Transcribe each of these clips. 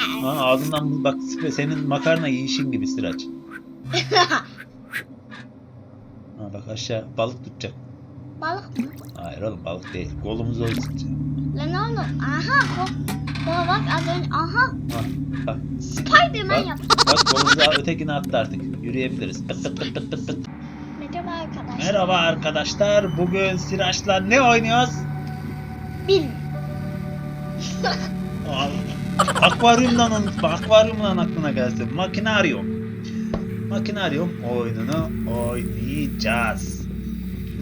Ha, ağzından bak senin makarna yiyişin gibi sıraç. Ha, bak aşağı balık tutacak. Balık mı? Hayır oğlum balık değil. Kolumuzu öyle tutacak. Lan oğlum. Aha. Bak, bak, bak az önce. Aha. Ha, bak, Spiderman yaptı. bak kolumuzu ötekine attı artık. Yürüyebiliriz. Pıt pıt pıt pıt pıt pıt. Merhaba arkadaşlar. Merhaba arkadaşlar. Bugün Siraç'la ne oynuyoruz? Bilmiyorum. Aa, Akvaryumdan unutma. Akvaryumdan aklına gelsin. Makinaryum. Makinaryum oyununu oynayacağız.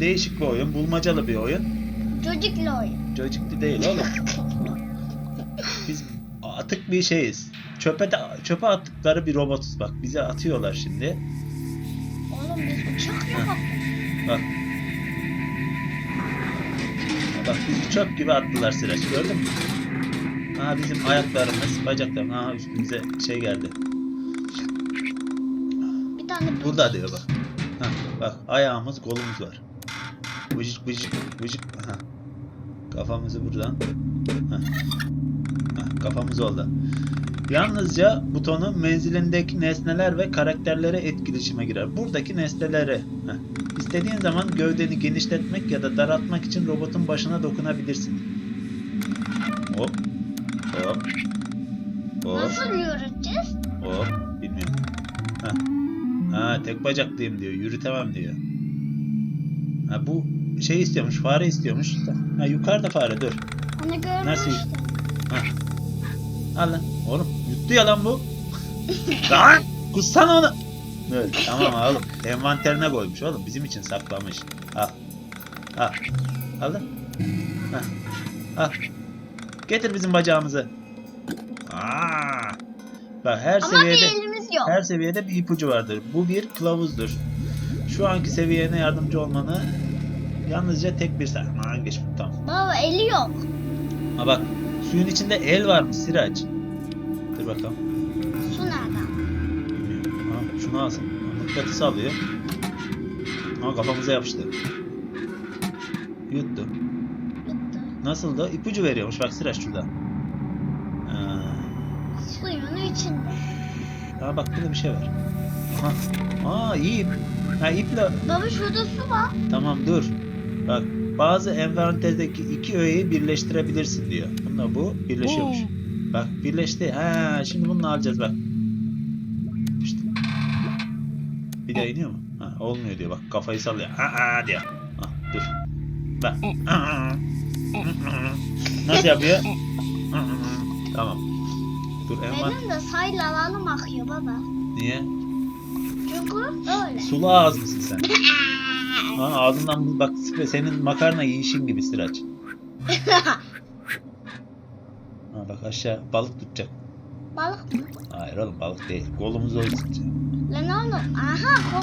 Değişik bir oyun. Bulmacalı bir oyun. Çocukla oyun. Çocuklu değil oğlum. Biz atık bir şeyiz. Çöpe de, çöpe attıkları bir robotuz bak. Bize atıyorlar şimdi. Oğlum biz uçak yapalım. Bak. Bak bizi çöp gibi attılar sıraç. Gördün mü? Ha bizim ayaklarımız, bacaklarımız. Ha üstümüze şey geldi. Bir tane bu- Burada diyor bak. Ha, bak ayağımız kolumuz var. Vıcık vıcık vıcık. Ha. Kafamızı buradan. Ha. Ha, kafamız oldu. Yalnızca butonun menzilindeki nesneler ve karakterlere etkileşime girer. Buradaki nesneleri. Ha. İstediğin zaman gövdeni genişletmek ya da daraltmak için robotun başına dokunabilirsin. Hop. Hop. Hop. Nasıl yürüteceğiz? Hop. Bilmiyorum. Ha. Ha tek bacaklıyım diyor. Yürütemem diyor. Ha bu şey istiyormuş. Fare istiyormuş. Ha yukarıda fare dur. Onu görmüştüm. Nasıl? Ha. Al lan. Oğlum yuttu ya lan bu. lan kussana onu. Böyle tamam oğlum. Envanterine koymuş oğlum. Bizim için saklamış. Al. Al. Al lan. Ha. Al. Getir bizim bacağımızı. Aa. Bak her Ama seviyede bir elimiz yok. her seviyede bir ipucu vardır. Bu bir kılavuzdur. Şu anki seviyene yardımcı olmanı yalnızca tek bir sen. Aman geç tamam. Baba eli yok. Ha bak suyun içinde el varmış Sirac. Dur bakalım. Su nereden? Ha, şunu alsın. Mıknatıs alıyor. Ha kafamıza yapıştı. Yuttu. Bitti. Nasıldı? İpucu veriyormuş bak Sirac şurada. Suyun içinde. ha bak burada bir şey var. Ha. Aa ip. Ha iple. Baba şurada su var. Tamam dur. Bak bazı envanterdeki iki öğeyi birleştirebilirsin diyor. Bununla bu birleşiyormuş. Bak birleşti. Ha şimdi bunu alacağız bak. İşte. Bir daha iniyor mu? Ha, olmuyor diyor bak kafayı sallıyor. Aa diyor. Ha, dur. Bak. Aa. Nasıl yapıyor? Tamam. Dur envan. Benim de sayılarım akıyor baba. Niye? Çünkü öyle. Sulu ağız mısın sen? Ha, ağzından bak senin makarna yiyişin gibi sıraç. Ha, bak aşağı balık tutacak. Balık mı? Hayır oğlum balık değil. Kolumuzu öyle tutacak. Lan oğlum. Aha.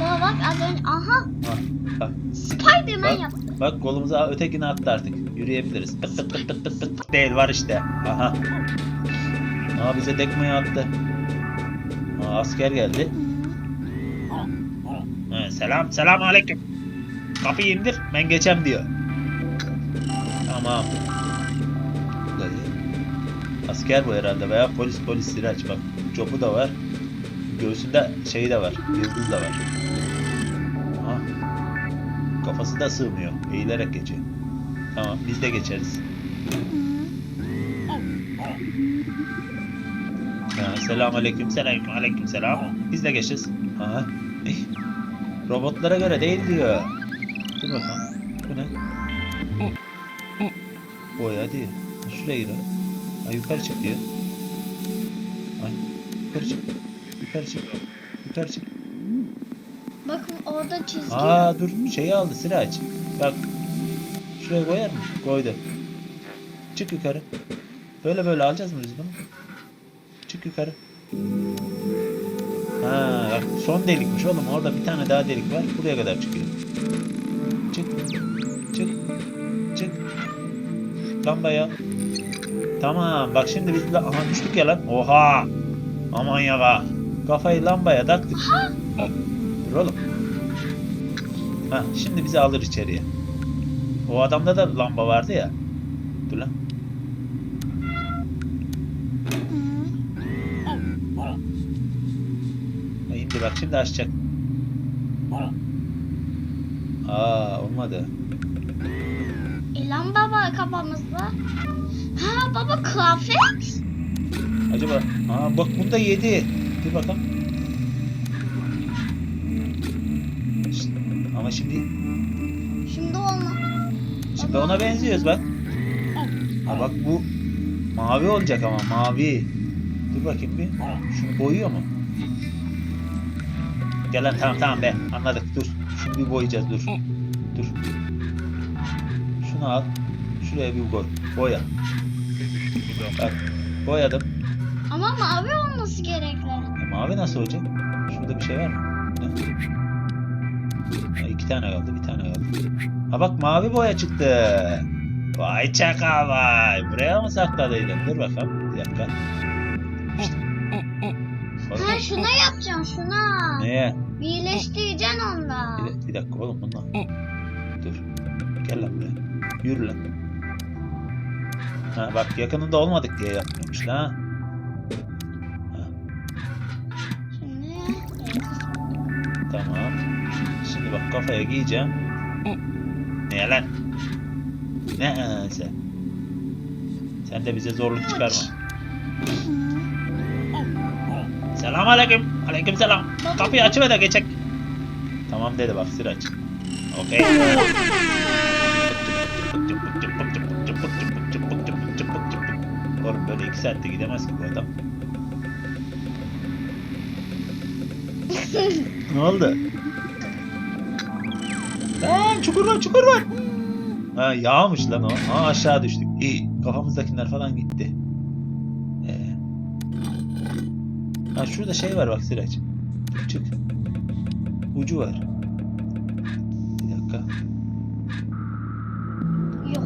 Baba bak az önce. Aha. Ha, bak, Spiderman yaptı. Bak kolumuzu ötekine attı artık. Yürüyebiliriz. Pıt pıt pıt pıt pıt pıt. Değil var işte. Aha. Aa bize dekmeyi attı. Aa, asker geldi. Ha, selam selam aleyküm. Kapıyı indir ben geçem diyor. Tamam. Asker bu herhalde veya polis polis siraç bak. Copu da var. Göğsünde şeyi de var. Yıldız da var. Kafası da sığmıyor. Eğilerek geçiyor. Tamam biz de geçeriz. Ha, selam aleyküm selam aleyküm selam. Biz de geçeriz. Aha. Robotlara göre değil diyor. Dur bakalım. Bu ne? Boya değil. Şuraya gir. o. Ha, yukarı çık diyor. Ay, yukarı çık. Yukarı çık. Yukarı çık. Orada çizgi. Aa dur şeyi aldı Sıraç. Bak. Şuraya koyar mı? Koydu. Çık yukarı. Böyle böyle alacağız mı biz bunu? Çık yukarı. Ha bak son delikmiş oğlum. Orada bir tane daha delik var. Buraya kadar çıkıyor. Çık. Çık. Çık. Lambaya. Tamam bak şimdi biz aha düştük ya lan. Oha. Aman ya bak. Kafayı lambaya taktık. Dur oğlum. Ha, şimdi bizi alır içeriye. O adamda da lamba vardı ya. Dur lan. Şimdi bak şimdi açacak. Aa olmadı. E, lamba var kafamızda. Ha baba kıyafet. Acaba. Aa bak bunu da yedi. Dur bakalım. Ama şimdi Şimdi olma. şimdi ona benziyoruz bak. Ha bak bu mavi olacak ama mavi. Dur bakayım bir. Şunu boyuyor mu? Gel lan tamam tamam be anladık dur. Şunu bir boyayacağız dur. Dur. Şunu al. Şuraya bir koy. Boya. Bak boyadım. Ama mavi olması gerekli. E, mavi nasıl olacak? Şurada bir şey var mı? Ne? İki tane kaldı, bir tane kaldı. Ha bak mavi boya çıktı. Vay çakal vay. Buraya mı sakladıydın? Dur bakalım. Bir dakika. İşte. Ha şuna yapacağım şuna. Neye? Birleştireceksin onda. Bir, bir dakika oğlum bundan. Dur. Gel lan buraya. Yürü lan. Ha bak yakınında olmadık diye yapmıyormuş la. Ha. Tamam. Şimdi bak kafaya giyeceğim. Ne lan? Ne sen? Sen de bize zorluk çıkarma. Selam aleyküm. Aleyküm selam. Kapıyı açıver de geçek. Tamam dedi bak sıraç. Okey. Oğlum böyle iki saatte gidemez ki bu adam. ne oldu? Lan çukur var çukur var. Ha yağmış lan o. Ha aşağı düştük. İyi kafamızdakiler falan gitti. Ee. Ha şurada şey var bak Sıraç. Çık. Ucu var. Bir dakika. yok.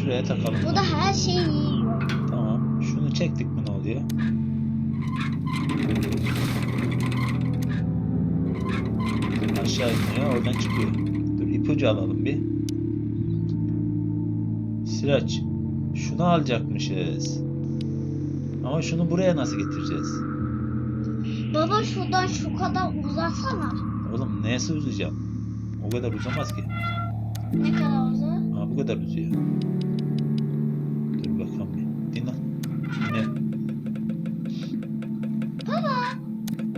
Şuraya takalım. Bu da her şeyi yiyor. Tamam. Şunu çektik mi ne oluyor? Aşağı iniyor, oradan çıkıyor. İpucu alalım bir. Sıraç, şunu alacakmışız. Ama şunu buraya nasıl getireceğiz? Baba şuradan şu kadar uzatsana. Oğlum neyse uzayacağım? O kadar uzamaz ki. Ne kadar uzar? Ha bu kadar uzuyor. Dur bakalım bir. Dinle. Ne? Baba.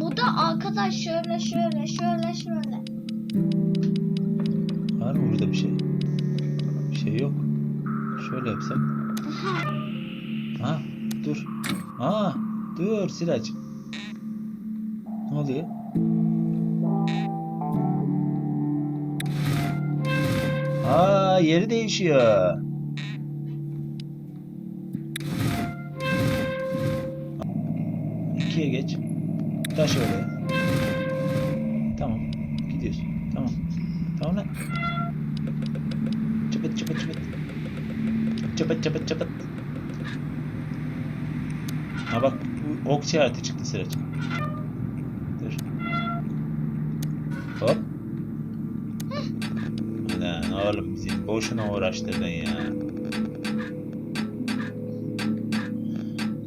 Bu da arkadaş şöyle şöyle şöyle şöyle. Yapsak. Ha, dur. Aa, dur Sirac. Ne oluyor? Aa, yeri değişiyor. İkiye geç. Taş oraya. Tamam. Gidiyorsun. Tamam. Tamam lan. Çıpıt çıpıt çıpıt. Çıpıt çıpıt çıpıt. Ha bak bu ok işareti çıktı sıraç. Dur. Hop. Lan oğlum bizi boşuna uğraştırdın ya.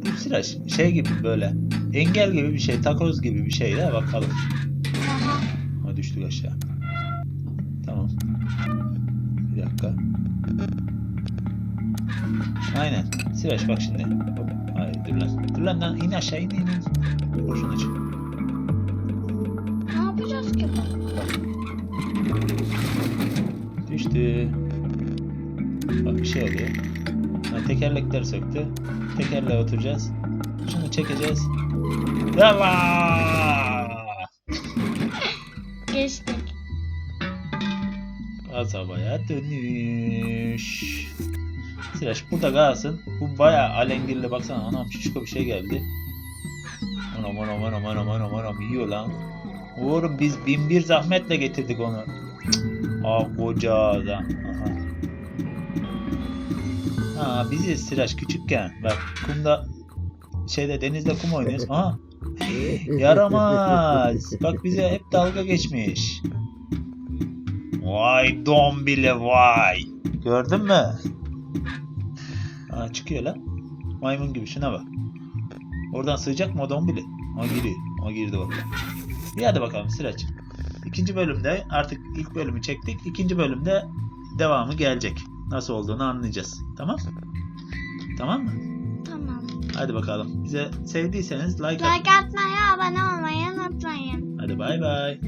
Bu sıraç şey gibi böyle engel gibi bir şey, takoz gibi bir şey de bakalım. Ha düştük aşağı. Tamam. Bir dakika. Aynen. Sıraç bak şimdi. Hop. Hayır dur lan. Dur lan lan in aşağı in in. Boşuna çık. Ne yapacağız ki? Düştü. Bak bir şey oluyor. Ha, tekerlekleri söktü. Tekerleğe oturacağız. Şunu çekeceğiz. Yallah! Geçtik. Kasabaya dönüş. Sıraş burada kalsın. Bu baya alengirli baksana. Anam şişko bir şey geldi. Anam anam anam anam anam anam yiyor lan. Oğlum biz bin bir zahmetle getirdik onu. Cık. Ah koca adam. Aha. Ha bizi Sıraş küçükken bak kumda şeyde denizde kum oynuyoruz. Aha. Yaramaz. Bak bize hep dalga geçmiş. Vay dombili vay. Gördün mü? Aa, çıkıyor lan. Maymun gibi şuna bak. Oradan sığacak mı o dombili? Ha giriyor. Ha girdi valla. İyi hadi bakalım Sıraç. İkinci bölümde artık ilk bölümü çektik. İkinci bölümde devamı gelecek. Nasıl olduğunu anlayacağız. Tamam? Tamam mı? Tamam. Hadi bakalım. Bize sevdiyseniz like. Like atmayı, abone olmayı unutmayın. Hadi bay bay.